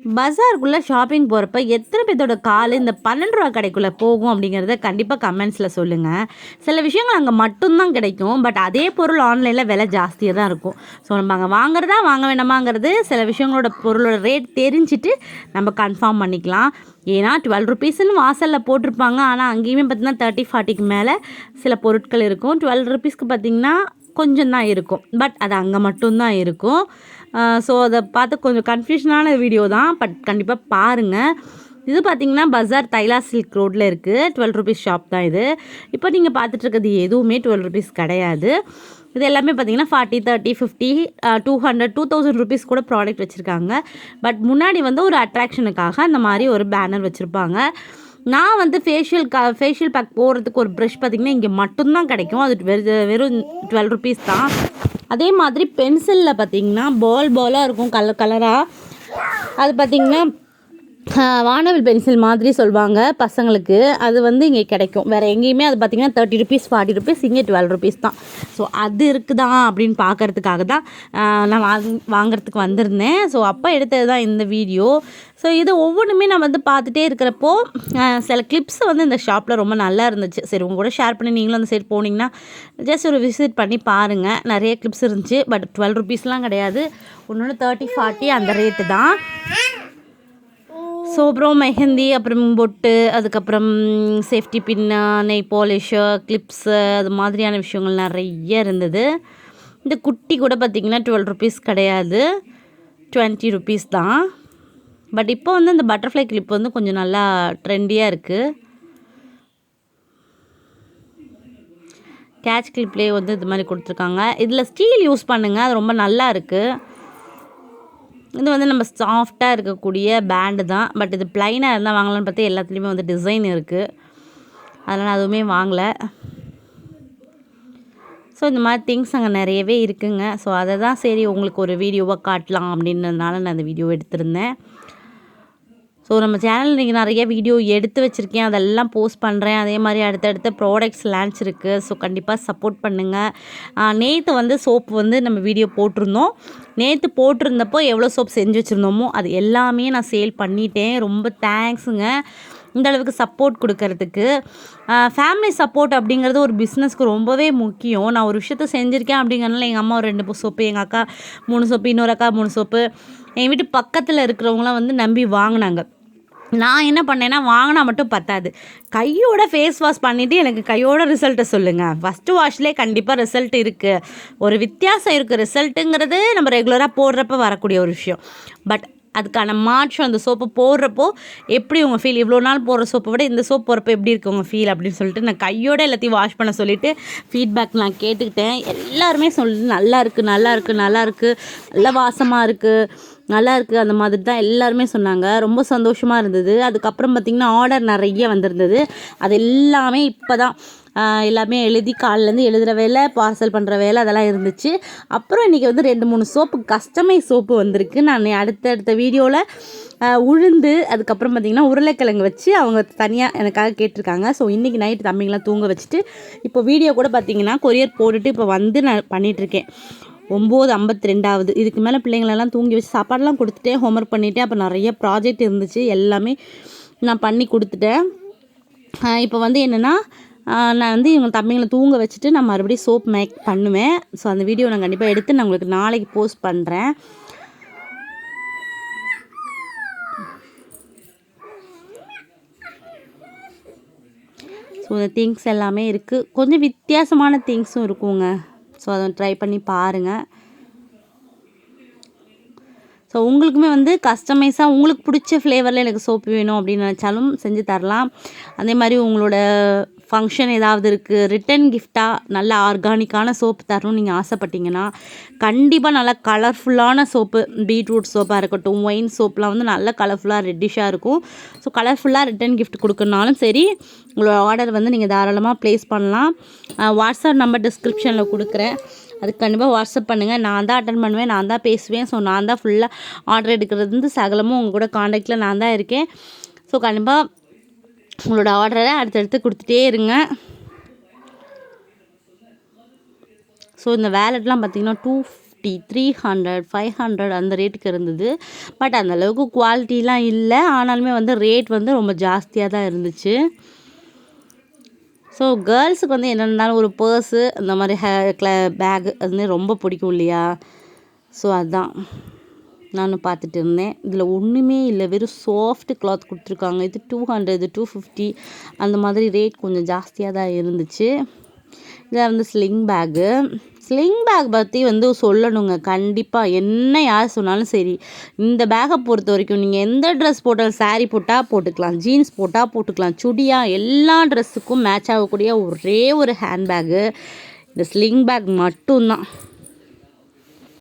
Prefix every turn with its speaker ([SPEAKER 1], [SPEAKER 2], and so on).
[SPEAKER 1] பஜாருக்குள்ளே shopping போகிறப்ப எத்தனை பேர்த்தோட கால் இந்த பன்னெண்டு ரூபா கடைக்குள்ளே போகும் அப்படிங்கிறத கண்டிப்பாக கமெண்ட்ஸில் சொல்லுங்கள் சில விஷயங்கள் அங்கே மட்டும்தான் கிடைக்கும். பட் அதே பொருள் ஆன்லைனில் விலை ஜாஸ்தியாக தான் இருக்கும். ஸோ நம்ம அங்கே வாங்குறதா வாங்க வேண்டாமாங்கிறது சில விஷயங்களோட பொருளோட ரேட் தெரிஞ்சுட்டு நம்ம கன்ஃபார்ம் பண்ணிக்கலாம். ஏன்னா டுவெல் ருபீஸ்னு வாசலில் போட்டிருப்பாங்க. ஆனால் அங்கேயுமே பார்த்தீங்கன்னா தேர்ட்டி ஃபார்ட்டிக்கு மேலே சில பொருட்கள் இருக்கும். டுவெல் ருபீஸ்க்கு பார்த்திங்கன்னா கொஞ்சம் தான் இருக்கும். பட் அது அங்கே மட்டும்தான் இருக்கும். ஸோ அதை பார்த்து கொஞ்சம் கன்ஃபியூஷனான வீடியோ தான். பட் கண்டிப்பாக பாருங்கள் இது பார்த்தீங்கன்னா பஜார் தைலா சில்க் ரோட்டில் இருக்குது டுவெல் ருபீஸ் ஷாப் தான் இது. இப்போ நீங்கள் பார்த்துட்ருக்கிறது எதுவுமே டுவெல் ருபீஸ் கிடையாது. இது எல்லாமே பார்த்தீங்கன்னா forty thirty fifty two hundred two thousand rupees கூட ப்ராடக்ட் வச்சுருக்காங்க. பட் முன்னாடி வந்து ஒரு அட்ராக்ஷனுக்காக அந்த மாதிரி ஒரு பேனர் வச்சுருப்பாங்க. நான் வந்து ஃபேஷியல் க ஃபேஷியல் பேக் போடுறதுக்கு ஒரு ப்ரஷ் பார்த்திங்கன்னா இங்கே மட்டும்தான் கிடைக்கும். அது வெறும் வெறும் டுவெல் ருபீஸ் தான். அதே மாதிரி பென்சிலில் பார்த்திங்கன்னா பால் பாலாக இருக்கும் கலர் கலராக அது பார்த்திங்கன்னா வானவில் பென்சில் மாதிரி சொல்லுவாங்க பசங்களுக்கு. அது வந்து இங்கே கிடைக்கும். வேறு எங்கேயுமே அது பார்த்திங்கன்னா தேர்ட்டி ருபீஸ் ஃபார்ட்டி ருபீஸ் இங்கே டுவெல் ருபீஸ் தான். ஸோ அது இருக்குதா அப்படின்னு பார்க்குறதுக்காக தான் நான் வாங் வாங்குறதுக்கு வந்திருந்தேன். ஸோ அப்போ எடுத்தது தான் இந்த வீடியோ. ஸோ இது ஒவ்வொன்றுமே நான் வந்து பார்த்துட்டே இருக்கிறப்போ சில கிளிப்ஸ் வந்து இந்த ஷாப்பில் ரொம்ப நல்லா இருந்துச்சு. சரி உங்கள் கூட ஷேர் பண்ணி நீங்களும் அந்த சைடு போனீங்கன்னா ஜஸ்ட் ஒரு விசிட் பண்ணி பாருங்கள் நிறைய கிளிப்ஸ் இருந்துச்சு. பட் டுவெல் ருபீஸ்லாம் கிடையாது. ஒன்று தேர்ட்டி ஃபார்ட்டி அந்த ரேட்டு தான். ஸோ அப்புறம் மெஹந்தி அப்புறம் பொட்டு அதுக்கப்புறம் சேஃப்டி பின்னு நெய் பாலிஷு கிளிப்ஸு அது மாதிரியான விஷயங்கள் நிறைய இருந்தது. இந்த குட்டி கூட பார்த்திங்கன்னா டுவெல் ருபீஸ் கிடையாது. டுவெண்ட்டி ருபீஸ் தான். பட் இப்போ வந்து இந்த பட்டர்ஃப்ளை கிளிப் வந்து கொஞ்சம் நல்லா ட்ரெண்டியாக இருக்குது கேட்ச் கிளிப்லேயே வந்து இது மாதிரி கொடுத்துருக்காங்க. இதில் ஸ்டீல் யூஸ் பண்ணுங்கள் அது ரொம்ப நல்லா இருக்குது இது வந்து நம்ம சாஃப்டாக இருக்கக்கூடிய பேண்டு தான். பட் இது ப்ளைனாக இருந்தால் வாங்கலாம்னு பார்த்தா எல்லாத்துலேயுமே வந்து டிசைன் இருக்குது அதனால் அதுவுமே வாங்கலை. ஸோ இந்த மாதிரி திங்ஸ் அங்கே நிறையவே இருக்குங்க. ஸோ அதை தான் சரி உங்களுக்கு ஒரு வீடியோவாக காட்டலாம் அப்படின்றதுனால நான் அந்த வீடியோ எடுத்திருந்தேன். ஸோ நம்ம சேனல் இன்றைக்கி நிறைய வீடியோ எடுத்து வச்சுருக்கேன். அதெல்லாம் போஸ்ட் பண்ணுறேன் அதே மாதிரி அடுத்தடுத்த ப்ராடக்ட்ஸ் லான்ச் இருக்குது ஸோ கண்டிப்பாக சப்போர்ட் பண்ணுங்கள் நேற்று வந்து சோப்பு வந்து நம்ம வீடியோ போட்டிருந்தோம். நேற்று போட்டிருந்தப்போ எவ்வளோ சோப் செஞ்சு வச்சுருந்தோமோ அது எல்லாமே நான் சேல் பண்ணிட்டேன். ரொம்ப தேங்க்ஸுங்க இந்த அளவுக்கு சப்போர்ட் கொடுக்கறதுக்கு. ஃபேமிலி சப்போர்ட் அப்படிங்கிறது ஒரு பிஸ்னஸ்க்கு ரொம்பவே முக்கியம். நான் ஒரு விஷயத்த செஞ்சுருக்கேன் அப்படிங்கிறனால எங்கள் அம்மா ஒரு ரெண்டு சோப்பு எங்கள் அக்கா மூணு சோப்பு இன்னொரு அக்கா மூணு சோப்பு எங்கள் வீட்டு பக்கத்தில் இருக்கிறவங்களாம் வந்து நம்பி வாங்கினாங்க. நான் என்ன பண்ணேன்னா வாங்கினா மட்டும் பத்தாது. கையோட ஃபேஸ் வாஷ் பண்ணிவிட்டு எனக்கு கையோட ரிசல்ட்டை சொல்லுங்கள் ஃபஸ்ட்டு வாஷ்லேயே கண்டிப்பாக ரிசல்ட் இருக்குது ஒரு வித்தியாசம் இருக்குது ரிசல்ட்டுங்கிறது நம்ம ரெகுலராக போடுறப்ப வரக்கூடிய ஒரு விஷயம். பட் அதுக்கான மாற்றம் அந்த சோப்பு போடுறப்போ எப்படி உங்கள் ஃபீல் இவ்வளோ நாள் போடுற சோப்பை விட இந்த சோப் போடுறப்போ எப்படி இருக்குது உங்கள் ஃபீல் அப்படின்னு சொல்லிட்டு நான் கையோடு எல்லாத்தையும் வாஷ் பண்ண சொல்லிவிட்டு ஃபீட்பேக் நான் கேட்டுக்கிட்டேன். எல்லாருமே சொல்லி நல்லா இருக்குது நல்லா இருக்குது நல்லா இருக்குது நல்ல வாசமாக இருக்குது நல்லா இருக்குது அந்த மாதிரி தான் எல்லாருமே சொன்னாங்க. ரொம்ப சந்தோஷமாக இருந்தது. அதுக்கப்புறம் பார்த்திங்கன்னா ஆர்டர் நிறைய வந்திருந்தது. அது எல்லாமே இப்போ தான் எல்லாமே எழுதி காலிலேருந்து எழுதுகிற வேலை பார்சல் பண்ணுற வேலை அதெல்லாம் இருந்துச்சு. அப்புறம் இன்றைக்கி வந்து ரெண்டு மூணு சோப்பு கஸ்டமைஸ் சோப்பு வந்திருக்கு. நான் அடுத்தடுத்த வீடியோவில் உளுந்து அதுக்கப்புறம் பார்த்திங்கன்னா உருளைக்கிழங்கு வச்சு அவங்க தனியாக எனக்காக கேட்டிருக்காங்க. ஸோ இன்றைக்கி நைட்டு தம்பிங்களாம் தூங்க வச்சுட்டு இப்போ வீடியோ கூட பார்த்திங்கன்னா கொரியர் போட்டுட்டு இப்போ வந்து நான் பண்ணிகிட்ருக்கேன் ஒம்பது ஐம்பத்தி ரெண்டாவது. இதுக்கு மேலே பிள்ளைங்களெல்லாம் தூங்கி வச்சு சாப்பாடெல்லாம் கொடுத்துட்டே ஹோம்ஒர்க் பண்ணிவிட்டேன் அப்போ நிறைய ப்ராஜெக்ட் இருந்துச்சு. எல்லாமே நான் பண்ணி கொடுத்துட்டேன். இப்போ வந்து என்னென்னா நான் வந்து இவங்க தம்பிங்களை தூங்க வச்சுட்டு நான் மறுபடியும் சோப் மேக் பண்ணுவேன். ஸோ அந்த வீடியோ நான் கண்டிப்பாக எடுத்து நான் உங்களுக்கு நாளைக்கு போஸ்ட் பண்ணுறேன் ஸோ இந்த திங்ஸ் எல்லாமே இருக்குது கொஞ்சம் வித்தியாசமான திங்ஸும் இருக்குங்க. ஸோ அதை ட்ரை பண்ணி பாருங்கள் ஸோ உங்களுக்குமே வந்து கஸ்டமைஸாக உங்களுக்கு பிடிச்ச ஃப்ளேவரில் எனக்கு சோப்பு வேணும் அப்படின்னு நினச்சாலும் செஞ்சு தரலாம். அதே மாதிரி உங்களோட ஃபங்க்ஷன் ஏதாவது இருக்குது ரிட்டன் கிஃப்டாக நல்ல ஆர்கானிக்கான சோப்பு தரணும்னு நீங்கள் ஆசைப்பட்டீங்கன்னா கண்டிப்பாக நல்லா கலர்ஃபுல்லான சோப்பு பீட்ரூட் சோப்பாக இருக்கட்டும் ஒயின் சோப்லாம் வந்து நல்ல கலர்ஃபுல்லாக ரெட்டிஷாக இருக்கும். ஸோ கலர்ஃபுல்லாக ரிட்டன் கிஃப்ட் கொடுக்கணுனாலும் சரி உங்களோட ஆர்டர் வந்து நீங்கள் தாராளமாக ப்ளேஸ் பண்ணலாம். வாட்ஸ்அப் நம்பர் டிஸ்கிரிப்ஷனில் கொடுக்குறேன். அதுக்கு கண்டிப்பாக வாட்ஸ்அப் பண்ணுங்கள் நான் தான் அட்டன் பண்ணுவேன் நான் தான் பேசுவேன். ஸோ நான் தான் ஃபுல்லாக ஆர்டர் எடுக்கிறது வந்து சகலமும் உங்கள் கூட காண்டாக்டில் நான் தான் இருக்கேன். ஸோ கண்டிப்பாக உங்களோட ஆர்டரை அடுத்தடுத்து கொடுத்துட்டே இருங்க. ஸோ இந்த வேலெட்லாம் பார்த்திங்கன்னா two fifty three hundred five hundred அந்த ரேட்டுக்கு இருந்தது. பட் அந்தளவுக்கு குவாலிட்டிலாம் இல்லை. ஆனாலுமே வந்து ரேட் வந்து ரொம்ப ஜாஸ்தியாக தான் இருந்துச்சு. ஸோ கேர்ள்ஸுக்கு வந்து என்ன இருந்தாலும் ஒரு பர்ஸு அந்த மாதிரி ஹே க்ள பேகு அது வந்து ரொம்ப பிடிக்கும் இல்லையா? ஸோ அதுதான் நானும் பார்த்துட்டு இருந்தேன். இதில் ஒன்றுமே இல்லை. வெறும் சாஃப்ட் கிளாத் கொடுத்துருக்காங்க. இது டூ ஹண்ட்ரட் டூ ஃபிஃப்டி அந்த மாதிரி ரேட் கொஞ்சம் ஜாஸ்தியாக தான் இருந்துச்சு. இதில் வந்து ஸ்லிங் பேகு ஸ்லிங் பேக் பற்றி வந்து சொல்லணுங்க. கண்டிப்பாக என்ன யார் சொன்னாலும் சரி. இந்த பேக்கை பொறுத்த வரைக்கும் நீங்கள் எந்த ட்ரெஸ் போட்டாலும் saree போட்டால் போட்டுக்கலாம். ஜீன்ஸ் போட்டால் போட்டுக்கலாம். சுடியாக எல்லா ட்ரெஸ்ஸுக்கும் மேட்ச் ஆகக்கூடிய ஒரே ஒரு ஹேண்ட் பேக்கு இந்த ஸ்லிங் பேக் மட்டும்தான்.